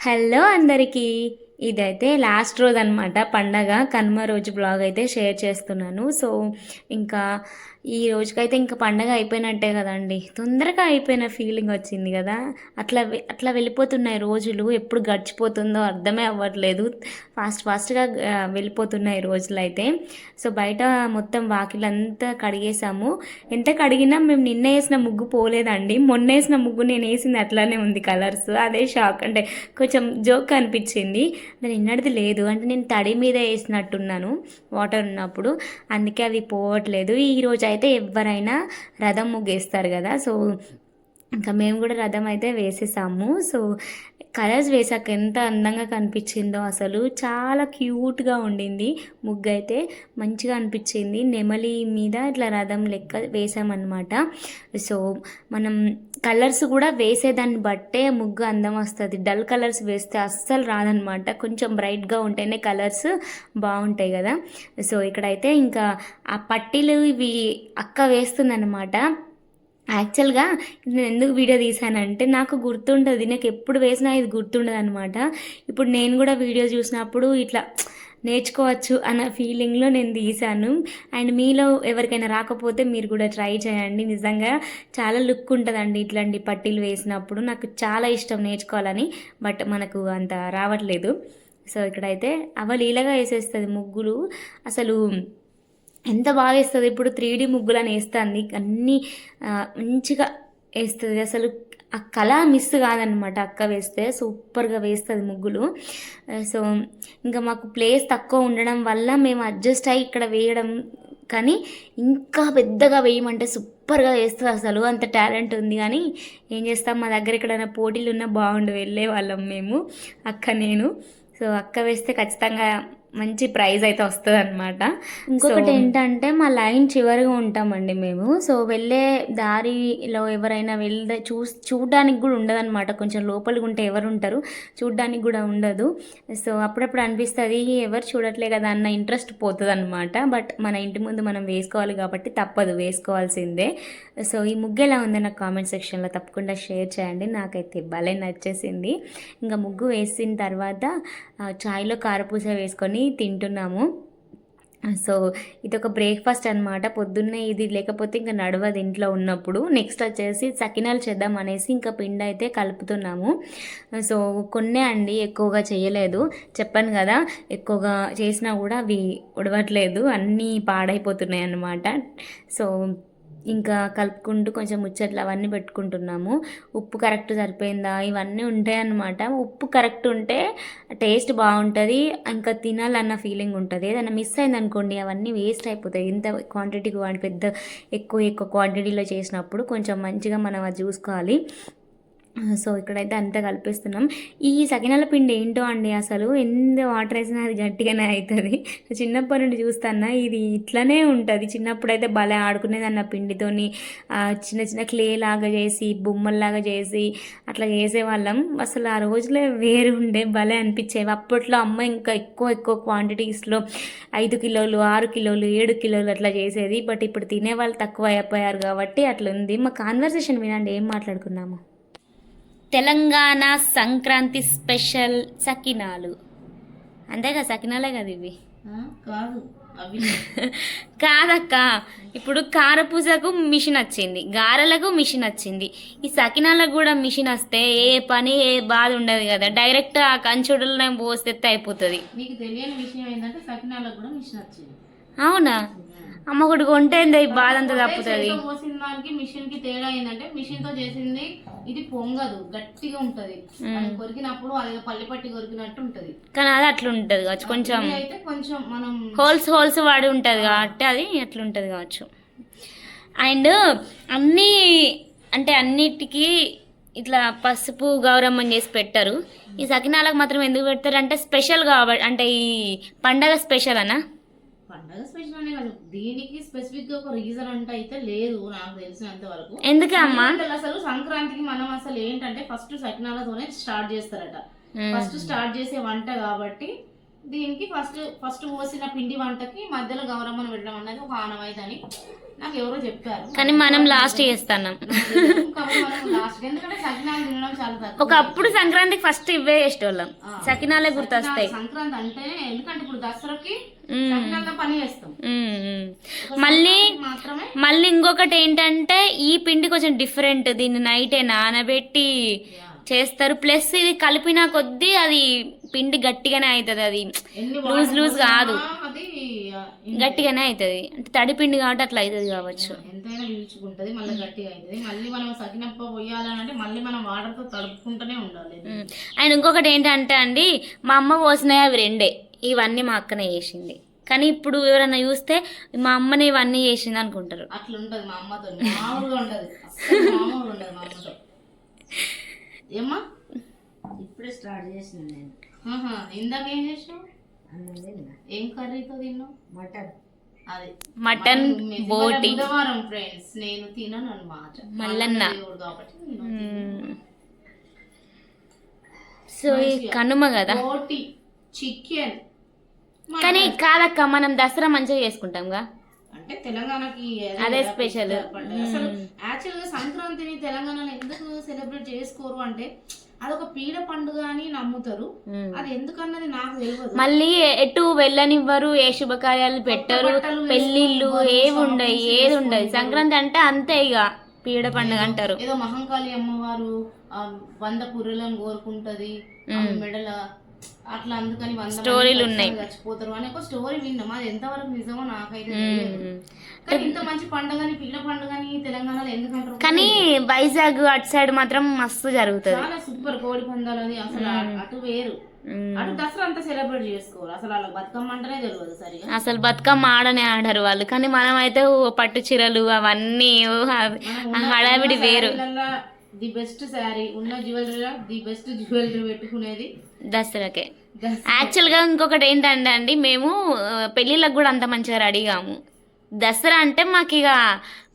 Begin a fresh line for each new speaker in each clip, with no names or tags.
Hello అందరికీ. ఇదైతే last రోజు అనమాట పండగ. కనుమ రోజు బ్లాగ్ అయితే షేర్ చేస్తున్నాను. సో ఇంకా ఈ రోజుకైతే ఇంకా పండగ అయిపోయినట్టే కదండి. తొందరగా అయిపోయిన ఫీలింగ్ వచ్చింది కదా. అట్లా అట్లా వెళ్ళిపోతున్నాయి రోజులు. ఎప్పుడు గడిచిపోతుందో అర్థమే అవ్వట్లేదు. ఫాస్ట్ ఫాస్ట్గా వెళ్ళిపోతున్నాయి రోజులు అయితే సో బయట మొత్తం వాకిలంతా కడిగేసాము ఎంత కడిగినా మేము నిన్న వేసిన ముగ్గు పోలేదండి. మొన్న వేసిన ముగ్గు నేను వేసింది అట్లానే ఉంది కలర్స్ అదే షాక్ అంటే కొంచెం జోక్ అనిపించింది. నేను నిన్నటిది లేదు. అంటే నేను తడి మీద వేసినట్టున్నాను వాటర్ ఉన్నప్పుడు. అందుకే అవి పోవట్లేదు. ఈరోజు అయితే ఎవరైనా రథం ముగ్గేస్తారు కదా సో ఇంకా మేము కూడా రథం అయితే వేసేసాము. సో కలర్స్ వేసాక ఎంత అందంగా కనిపించిందో అసలు. చాలా క్యూట్గా ఉండింది ముగ్గు అయితే. మంచిగా అనిపించింది. నెమలి మీద ఇట్లా రథం లెక్క వేసామన్నమాట. సో మనం కలర్స్ కూడా వేసేదాన్ని బట్టే ముగ్గు అందం వస్తుంది. డల్ కలర్స్ వేస్తే అస్సలు రాదనమాట. కొంచెం బ్రైట్గా ఉంటేనే కలర్స్ బాగుంటాయి కదా. సో ఇక్కడైతే ఇంకా ఆ పట్టీలు ఇవి అక్క వేస్తుందన్నమాట. యాక్చువల్గా నేను ఎందుకు వీడియో తీసానంటే నాకు గుర్తుంటుంది. నాకు ఎప్పుడు వేసినా ఇది గుర్తుండదు అనమాట ఇప్పుడు నేను కూడా వీడియో చూసినప్పుడు ఇట్లా నేర్చుకోవచ్చు అన్న ఫీలింగ్లో నేను తీశాను. అండ్ మీలో ఎవరికైనా రాకపోతే మీరు కూడా ట్రై చేయండి. నిజంగా చాలా లుక్ ఉంటుందండి ఇట్లాంటి పట్టీలు వేసినప్పుడు. నాకు చాలా ఇష్టం నేర్చుకోవాలని బట్ మనకు అంత రావట్లేదు. సో ఇక్కడైతే అవలీలగా వేసేస్తుంది ముగ్గులు. అసలు ఎంత బాగా వేస్తుంది. ఇప్పుడు త్రీ డీ ముగ్గులని వేస్తుంది. అన్నీ మంచిగా వేస్తుంది. అసలు ఆ కళ మిస్ కాదనమాట అక్క వేస్తే సూపర్గా వేస్తుంది ముగ్గులు. సో ఇంకా మాకు ప్లేస్ తక్కువ ఉండడం వల్ల మేము అడ్జస్ట్ అయ్యి ఇక్కడ వేయడం కానీ ఇంకా పెద్దగా వేయమంటే సూపర్గా వేస్తుంది అసలు. అంత టాలెంట్ ఉంది కానీ ఏం చేస్తాం? మా దగ్గర ఎక్కడైనా పోటీలు ఉన్నా బాగుండు వెళ్ళే వాళ్ళం మేము. అక్క నేను. సో అక్క వేస్తే ఖచ్చితంగా మంచి ప్రైజ్ అయితే వస్తుంది అనమాట ఇంకొకటి ఏంటంటే మా లైన్ చివరిగా ఉంటామండి మేము. సో వెళ్ళే దారిలో ఎవరైనా వెళ్తే చూ చూడడానికి కూడా ఉండదు అనమాట కొంచెం లోపలికి ఉంటే ఎవరు ఉంటారు చూడడానికి కూడా ఉండదు. సో అప్పుడప్పుడు అనిపిస్తుంది ఎవరు చూడట్లే కదా అన్న ఇంట్రెస్ట్ పోతుంది అనమాట బట్ మన ఇంటి ముందు మనం వేసుకోవాలి కాబట్టి తప్పదు వేసుకోవాల్సిందే. సో ఈ ముగ్గు ఎలా ఉందో నాకు కామెంట్ సెక్షన్లో తప్పకుండా షేర్ చేయండి. నాకైతే భలే నచ్చేసింది. ఇంకా ముగ్గు వేసిన తర్వాత చాయ్లో కారపూస వేసుకొని తింటున్నాము. సో ఇది ఒక బ్రేక్ఫాస్ట్ అనమాట పొద్దున్నే ఇది లేకపోతే ఇంకా నడవదు ఇంట్లో ఉన్నప్పుడు. నెక్స్ట్ వచ్చేసి సకినాలు చేద్దాం అనేసి ఇంకా పిండి అయితే కలుపుతున్నాము. సో కొన్నే అండి ఎక్కువగా చేయలేదు. చెప్పాను కదా ఎక్కువగా చేసినా కూడా అవి ఉడవట్లేదు. అన్నీ పాడైపోతున్నాయి అన్నమాట. సో ఇంకా కలుపుకుంటూ కొంచెం ముచ్చట్లు అవన్నీ పెట్టుకుంటున్నాము. ఉప్పు కరెక్ట్ సరిపోయిందా? ఇవన్నీ ఉంటాయి అన్నమాట ఉప్పు కరెక్ట్ ఉంటే టేస్ట్ బాగుంటుంది ఇంకా తినాలన్న ఫీలింగ్ ఉంటుంది. ఏదైనా మిస్ అయిందనుకోండి అవన్నీ వేస్ట్ అయిపోతాయి. ఇంత క్వాంటిటీ పెద్ద ఎక్కువ ఎక్కువ క్వాంటిటీలో చేసినప్పుడు కొంచెం మంచిగా మనం అది చూసుకోవాలి. సో ఇక్కడైతే అంతా కలిపిస్తున్నాం. ఈ సకినాల పిండి ఏంటో అండి అసలు? ఎంత వాటర్ వేసినా అది గట్టిగానే అవుతుంది. చిన్నప్పటి నుండి చూస్తానా ఇది ఇట్లనే ఉంటుంది. చిన్నప్పుడు అయితే భలే ఆడుకునేది అన్న పిండితోని. చిన్న చిన్న క్లే లాగా చేసి బొమ్మల్లాగా చేసి అట్లా చేసేవాళ్ళం. అసలు ఆ రోజులే వేరు ఉండే భలే అనిపించేవి. అప్పట్లో అమ్మ ఇంకా ఎక్కువ ఎక్కువ క్వాంటిటీస్లో ఐదు కిలోలు ఆరు కిలోలు ఏడు కిలోలు అట్లా చేసేది. బట్ ఇప్పుడు తినేవాళ్ళు తక్కువ అయిపోయారు కాబట్టి అట్లా ఉంది మా కాన్వర్సేషన్ వినండి ఏం మాట్లాడుకున్నాము? తెలంగాణ సంక్రాంతి స్పెషల్ సకినాలు. అంతేగా సకినాలే కదా ఇవి?
కాదు
కాదక్క ఇప్పుడు కారపూసకు మిషన్ వచ్చింది గారెలకు మిషన్ వచ్చింది. ఈ సకినాలకు కూడా మిషన్ వస్తే ఏ పని ఏ బాధ ఉండదు కదా. డైరెక్ట్ ఆ కంచుడులోనే పోస్తే అయిపోతుంది.
నీకు తెలియని విషయం ఏంటంటే సకినాలకు కూడా మిషన్ వచ్చింది.
అవునా? అమ్మ ఒకటి కొంటే ఈ బాధ అంతా తప్పుతుంది.
పోసిన దానికి మిషన్కి తేడా ఏంటంటే మిషన్తో చేసింది ఇది పొంగదు గట్టిగా ఉంటది. అది కొరికినప్పుడు అది పల్లి పట్టి కొరికినట్టు ఉంటది.
కానీ అది అట్లా ఉంటుంది కావచ్చు కొంచెం
అయితే కొంచెం మనం
హోల్స్ హోల్స్ వాడి ఉంటుంది కాబట్టి అది అట్లా ఉంటుంది కావచ్చు. అండ్ అన్నీ అంటే అన్నిటికీ ఇట్లా పసుపు గౌరమ్మని చేసి పెట్టారు. ఈ సకినాలకు మాత్రం ఎందుకు పెడతారు అంటే స్పెషల్ కాబట్టి అంటే ఈ పండగ స్పెషల్ అనా?
పండగ స్పెషల్ అనే కాదు. దీనికి స్పెసిఫిక్గా ఒక రీజన్ అంటే అయితే లేదు నాకు తెలిసినంత వరకు.
ఎందుకే అమ్మా?
ఎందుకంటే అసలు సంక్రాంతికి మనం అసలు ఏంటంటే ఫస్ట్ సకినాలతోనే స్టార్ట్ చేస్తారట. ఫస్ట్ స్టార్ట్ చేసే వంట కాబట్టి దీనికి ఫస్ట్ ఫస్ట్ పోసిన పిండి వంటకి మధ్యలో గౌరమ్మను పెట్టడం అనేది ఒక ఆనవాయితీ. అని నాకు ఎవరో చెప్పారు.
కానీ మనం లాస్ట్
తక్కువ.
ఒకప్పుడు సంక్రాంతికి ఫస్ట్ ఇవే చేసేటోళ్ళం. సకినాలే గుర్తొస్తాయి.
సంక్రాంతి అంటే ఎందుకంటే ఇప్పుడు దసరాకి చేస్తాం.
మళ్ళీ మళ్ళీ ఇంకొకటి ఏంటంటే ఈ పిండి కొంచెం డిఫరెంట్ దీన్ని నైటే నానబెట్టి చేస్తారు. ప్లస్ ఇది కలిపిన కొద్దీ అది పిండి గట్టిగానే అవుతుంది అది. లూజ్ లూజ్ కాదు. గట్టిగానే అవుతుంది అంటే తడి పిండి కాబట్టి అట్లా అవుతుంది కావచ్చు.
ఎంతైనా పీల్చుకుంటది మళ్ళీ గట్టిగా అవుతుంది మళ్ళీ మనం సకినప్ప పోయాలని అంటే మళ్ళీ మనం వాటర్తో తడుపుకుంటూనే ఉండాలి.
ఉమ్. అండ్ ఇంకొకటి ఏంటంటే అండి మా అమ్మ పోసినాయి అవి రెండే. ఇవన్నీ మా అక్కనే చేసింది. కానీ ఇప్పుడు ఎవరైనా చూస్తే మా అమ్మని ఇవన్నీ చేసింది అనుకుంటారు.
అట్లా ఉంటది మా అమ్మతో మామూలుగా ఉంటది అస్సలు మామూలుగా ఉండదు మా అమ్మతో. ఏమ్మా?
ఇప్పుడే స్టార్ట్ చేసిన నేను.
ఇందాక ఏం చేసినావు ఏం కర్రీతో తిన్నావు?
మటన్.
అదే
మటన్ బోటి.
బుధవారం ఫ్రెండ్స్. నేను తినను అనమాట
మల్లన్న.
కాబట్టి.
సో ఈ కనుమ కదా?
బోటి చికెన్.
కానీ కాదక్క మనం దసరా మంచిగా చేసుకుంటాంగా.
అంటే తెలంగాణకి
అదే స్పెషల్.
అసలు యాక్చువల్గా సంక్రాంతిని తెలంగాణలో ఎందుకు సెలబ్రేట్ చేసుకోరు అంటే అదొక పీడ పండుగ అని నమ్ముతారు. అది ఎందుకన్నది నాకు తెలియదు
మళ్ళీ ఎటు వెళ్ళనివ్వరు ఏ శుభకార్యాలు పెట్టరు
వేసుకొని,
ఏవి
shoppings
ఏది ఉండదు సంక్రాంతి అంటే అంతే ఇక పీడ పండుగ అంటారు.
ఏదో మహంకాళి అమ్మవారు వంద పుర్రెలను కోరుకుంటది మెడల అట్లా అందుకని
స్టోరీలు ఉన్నాయి.
చచ్చిపోతారు అని ఒక స్టోరీ విన్నాం. అది ఎంతవరకు నిజమో నాకైతే. కానీ ఇంత మంచి పండుగని పీడ పండుగని తెలంగాణలో ఎందుకంటారు?
కానీ వైజాగ్ అటు సైడ్ మాత్రం మస్తు జరుగుతుంది.
చాలా సూపర్ కోడి పందాలు అది అసలు అటు వేరు. అటు దసరా అంతా సెలబ్రేట్ చేసుకోరు. అసలు వాళ్ళకి బతుకమ్మ అంటేనే తెలియదు సరిగా.
అసలు బతుకమ్మ ఆడనే ఆడారు వాళ్ళు. కానీ మనం అయితే పట్టు చీరలు అవన్నీ హడావిడి వేరు.
ది బెస్ట్ శారీ ఉన్న జ్యువెలరీలో ది బెస్ట్ జ్యువెలరీ పెట్టుకునేది.
దసరాకే.
దసరా.
యాక్చువల్గా ఇంకొకటి ఏంటంటే అండి మేము పెళ్ళిళ్ళకి కూడా అంత మంచిగా రెడీ కాము. దసరా అంటే మాకు ఇక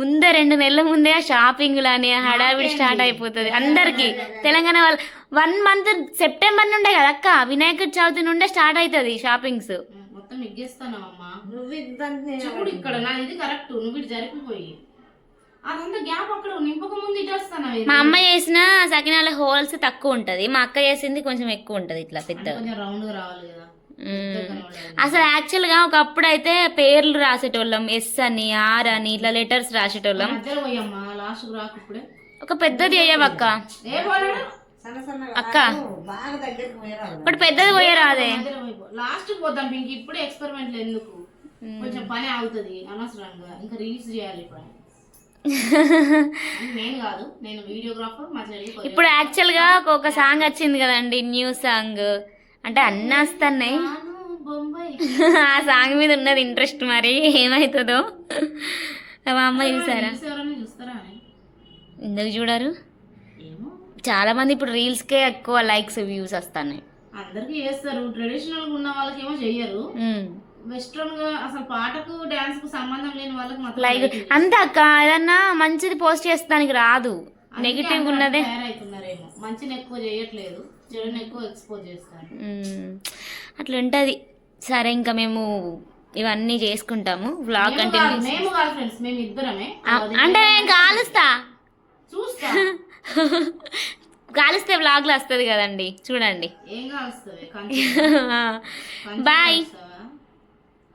ముందే రెండు నెలల ముందే షాపింగ్లు అని హడావిడి స్టార్ట్ అయిపోతుంది అందరికి. తెలంగాణ వాళ్ళు వన్ మంత్ సెప్టెంబర్ నుండే కదా అక్క వినాయక చవితి నుండే స్టార్ట్ అవుతుంది షాపింగ్స్.
మొత్తం ఎగ్గేస్తానమ్మా
నువ్వు
ఇక్కడ నా ఇది కరెక్ట్ నువ్వు ఇటు జరిపిపోయి.
మా అమ్మ చేసిన సకినాల హోల్స్ తక్కువ ఉంటది. మా అక్క చేసింది కొంచెం ఎక్కువ ఉంటది ఇట్లా పెద్దగా
కొంచెం రౌండ్గా రావాలి కదా.
మ్మ్. అసలు యాక్చువల్గా ఒకప్పుడు అయితే పేర్లు రాసేటోళ్ళం. ఎస్ అని ఆర్ అని ఇట్లా లెటర్స్ రాసేటోళ్ళం.
ఇప్పుడే.
ఒక పెద్దది
సన్న
అక్క.
బాగా దగ్గరికి పోయారు?
ఒకటి పెద్దది పోయరాదే
మధ్యలో పోయిపో. లాస్ట్ పోతాం ఇంక ఇప్పుడే ఎక్స్పెరిమెంట్లు ఎందుకు? కొంచెం పని ఆగుతుంది అనవసరంగా. ఇంకా రీల్స్ చేయాలి ఇప్పుడు.
ఇప్పుడు యాక్చువల్గా ఒక సాంగ్ వచ్చింది కదండి న్యూ సాంగ్ అంటే అన్నీ వస్తున్నాయి ఆ సాంగ్ మీద ఉన్నది ఇంట్రెస్ట్ మరి ఏమవుతుందో మా అమ్మ చూసారా? ఎందుకు చూడరు? చాలా మంది ఇప్పుడు రీల్స్ కే ఎక్కువ లైక్స్ వ్యూస్ వస్తున్నాయి
అందరికి చేస్తారు. ట్రెడిషనల్గా ఉన్న వాళ్ళకి ఏమో చెయ్యరు. వెస్ట్రన్గా అసలు పాటకు డాన్స్కు సంబంధం లేని వాళ్ళకి మాత్రం
లైక్. అంతే అక్క. ఏదన్నా మంచిది పోస్ట్ చేస్తానికి రాదు. నెగిటివ్ ఉన్నదే.
తయారవుతున్నారేమో మంచిని ఎక్కువ చేయట్లేదు. చెడుని ఎక్కువ ఎక్స్పోజ్ చేస్తారు.
అట్లా ఉంటుంది. సరే ఇంకా మేము ఇవన్నీ చేసుకుంటాము. కంటిన్యూ
కాదు, మేము కాదు ఫ్రెండ్స్ మేము ఇద్దరమే.
అంటే నేను కాలుస్తా
చూస్తా.
కాలుస్తే వ్లాగ్లో వస్తుంది కదండి. చూడండి.
ఏం
బాయ్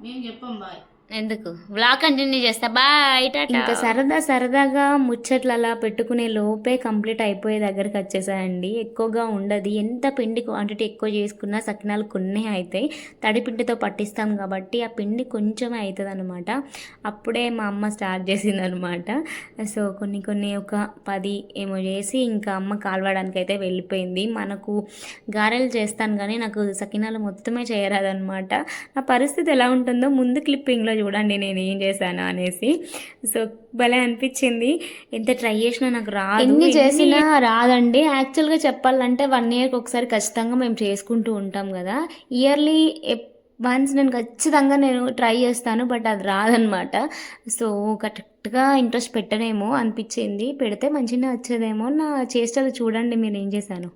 మేము చెప్పాం బాయ్
ఎందుకు? బ్లాగ్ కంటిన్యూ చేస్తా. బాయ్ ఇంకా సరదా సరదాగా ముచ్చట్లు అలా పెట్టుకునే లోపే కంప్లీట్ అయిపోయే దగ్గరికి వచ్చేసాయండి ఎక్కువగా ఉండదు. ఎంత పిండి క్వాంటిటీ ఎక్కువ చేసుకున్నా సకినాలు కొన్ని అవుతాయి తడి పిండితో పట్టిస్తాం కాబట్టి ఆ పిండి కొంచెమే అవుతుంది అనమాట అప్పుడే మా అమ్మ స్టార్ట్ చేసింది అనమాట సో కొన్ని కొన్ని ఒక పది ఏమో చేసి ఇంకా అమ్మ కాలవడానికి అయితే వెళ్ళిపోయింది. మనకు గారెలు చేస్తాను కానీ నాకు సకినాలు మొత్తమే చేయరాదనమాట నా పరిస్థితి ఎలా ఉంటుందో ముందు క్లిప్పింగ్లో చూడండి నేను ఏం చేశాను అనేసి. సో భలే అనిపించింది. ఎంత ట్రై చేసినా నాకు రాదు. ఎన్ని చేసినా రాదండి. యాక్చువల్గా చెప్పాలంటే వన్ ఇయర్కి ఒకసారి ఖచ్చితంగా మేము చేసుకుంటూ ఉంటాం కదా. ఇయర్లీ వన్స్ నేను ఖచ్చితంగా నేను ట్రై చేస్తాను బట్ అది రాదనమాట. సో కరెక్ట్గా ఇంట్రెస్ట్ పెట్టనేమో అనిపించింది. పెడితే మంచిగా వచ్చేదేమో నా చేష్టలు చూడండి మీరు ఏం చేశాను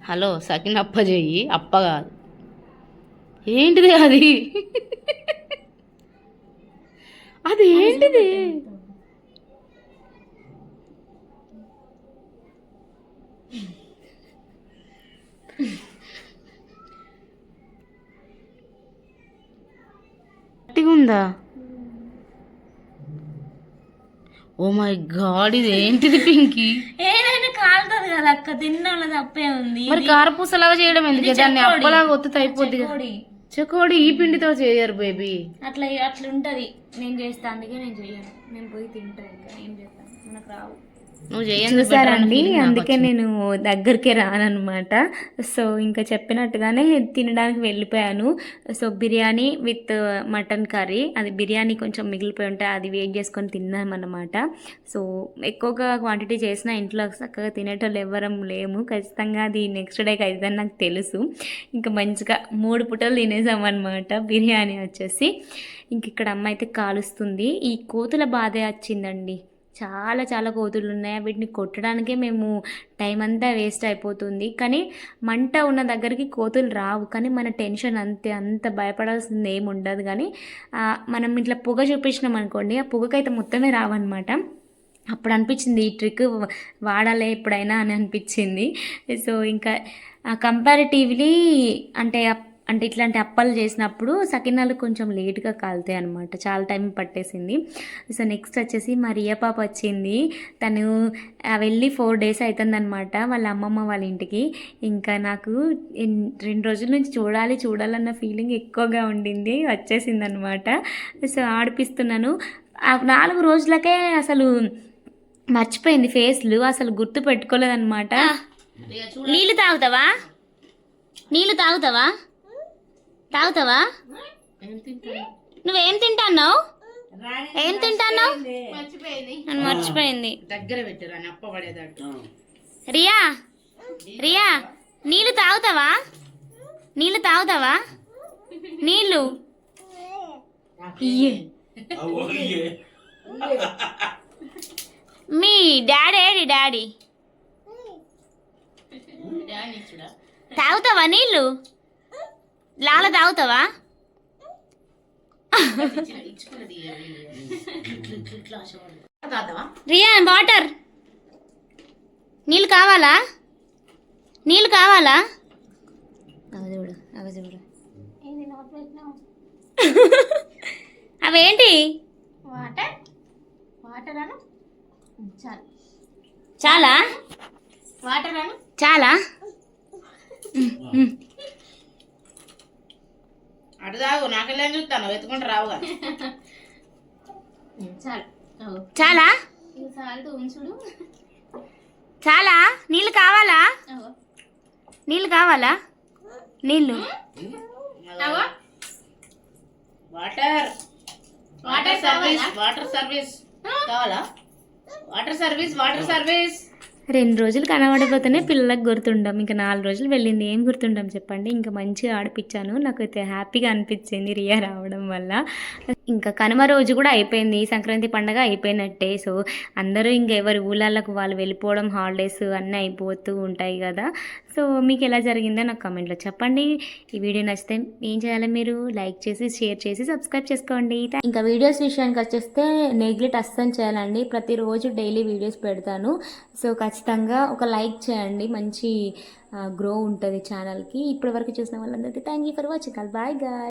హలో సకిన్ అప్ప చెయ్యి అప్ప కాదు. ఏంటిది అది? అది ఏంటిది? ఉందా ఓ మై గాడ్ ఇది ఏంటిది పింకీ
కాలుతుంది కదా అక్క తినడంలో తప్పే ఉంది.
మరి కారపూసలాగా చేయడం ఎందుకు? దాన్ని అప్పలాగా ఒత్తుత అయిపోద్ది.
చెకోడి.
చెకోడి ఈ పిండితో చేయరు బేబీ.
అట్లా అట్లా ఉంటది నేను చేస్తా అందుకే నేను చెయ్యను. నేను పోయి తింటా ఇంకా ఏం చేస్తాను? మనకు రావు. చూసారండి? అందుకే నేను దగ్గరికి రానమాట సో ఇంకా చెప్పినట్టుగానే తినడానికి వెళ్ళిపోయాను. So biryani with mutton curry. అది బిర్యానీ కొంచెం మిగిలిపోయి ఉంటే అది వేట్ చేసుకొని తిన్నామన్నమాట. సో ఎక్కువగా క్వాంటిటీ చేసిన ఇంట్లో చక్కగా తినేటోళ్ళు ఎవ్వరం లేము. ఖచ్చితంగా అది నెక్స్ట్ డేకి అవుతుందని నాకు తెలుసు. ఇంకా మంచిగా మూడు పుటలు తినేసామన్నమాట బిర్యానీ వచ్చేసి. ఇంక ఇక్కడ అమ్మ అయితే కాలుస్తుంది. ఈ కోతుల బాధే వచ్చిందండి. చాలా చాలా కోతులు ఉన్నాయి వీటిని కొట్టడానికే మేము టైం అంతా వేస్ట్ అయిపోతుంది. కానీ మంట ఉన్న దగ్గరికి కోతులు రావు. కానీ మన టెన్షన్ అంతే అంత భయపడాల్సింది ఏమి ఉండదు. కానీ మనం ఇట్లా పొగ చూపించినాం అనుకోండి ఆ పొగకైతే మొత్తమే రావన్నమాట. అప్పుడు అనిపించింది ఈ ట్రిక్ వాడాలి ఎప్పుడైనా అని అనిపించింది. సో ఇంకా కంపారిటివ్లీ అంటే అంటే ఇట్లాంటి అప్పాలు చేసినప్పుడు సకినాలు కొంచెం లేట్గా కాలుతాయి అనమాట చాలా టైం పట్టేసింది. సో నెక్స్ట్ వచ్చేసి మా రియా పాప వచ్చింది. తను వెళ్ళి ఫోర్ డేస్ అవుతుందనమాట వాళ్ళ అమ్మమ్మ వాళ్ళ ఇంటికి. ఇంకా నాకు రెండు రోజుల నుంచి చూడాలి చూడాలన్న ఫీలింగ్ ఎక్కువగా ఉండింది. వచ్చేసింది అనమాట సో ఆడిపిస్తున్నాను. నాలుగు రోజులకే అసలు మర్చిపోయింది ఫేస్లు. అసలు గుర్తు పెట్టుకోలేదన్నమాట. నీళ్ళు తాగుతావా? నీళ్ళు తాగుతావా? తాగుతావా? నువ్వేం తింటాన్నావు? ఏం తింటాన్నావు?
మర్చిపోయింది. దగ్గర
రియా రియా నీళ్ళు తాగుతావా? నీళ్ళు తాగుతావా? నీళ్ళు. మీ డాడీ ఏడి డాడీ. తాగుతావా నీళ్ళు? లాల తాగుతావా? రియా వాటర్ నీళ్ళు కావాలా? నీళ్ళు కావాలా? అవి చూడు అవి చూడు. అవేంటి?
వాటర్? వాటర్ అను చాలు?
చాలా?
వాటర్ అను
చాలా
అటు తాగు నాకెళ్ళి చూస్తాను? వెతుకుంటూ రావుగా. చాలు.
చాలా?
చాలు ఉంచుడు
చాలా? నీళ్ళు కావాలా? నీళ్ళు కావాలా? నీళ్ళు.
Water. Water service water service కావాలా? Water service water service.
రెండు రోజులు కనబడిపోతేనే పిల్లలకు గుర్తుండం. ఇంకా నాలుగు రోజులు వెళ్ళింది. ఏం గుర్తుండం చెప్పండి? ఇంకా మంచిగా ఆడిపించాను. నాకైతే హ్యాపీగా అనిపించింది రియా రావడం వల్ల. ఇంకా కనుమ రోజు కూడా అయిపోయింది. సంక్రాంతి పండగ అయిపోయినట్టే. సో అందరూ ఇంకా ఎవరి ఊళ్ళకు వాళ్ళు వెళ్ళిపోవడం హాలిడేస్ అన్నీ అయిపోతూ ఉంటాయి కదా. సో మీకు ఎలా జరిగిందో నాకు కామెంట్లో చెప్పండి. ఈ వీడియో నచ్చితే ఏం చేయాలి మీరు? లైక్ చేసి షేర్ చేసి సబ్స్క్రైబ్ చేసుకోండి. ఇంకా వీడియోస్ విషయానికి వచ్చేస్తే నెగ్లెట్ అస్సలు చేయాలండి. ప్రతిరోజు డైలీ వీడియోస్ పెడతాను. సో ఖచ్చితంగా ఒక లైక్ చేయండి. మంచి గ్రో ఉంటుంది ఛానల్కి ఇప్పటి వరకు చూసిన వాళ్ళందరికీ thank you for watching bye guys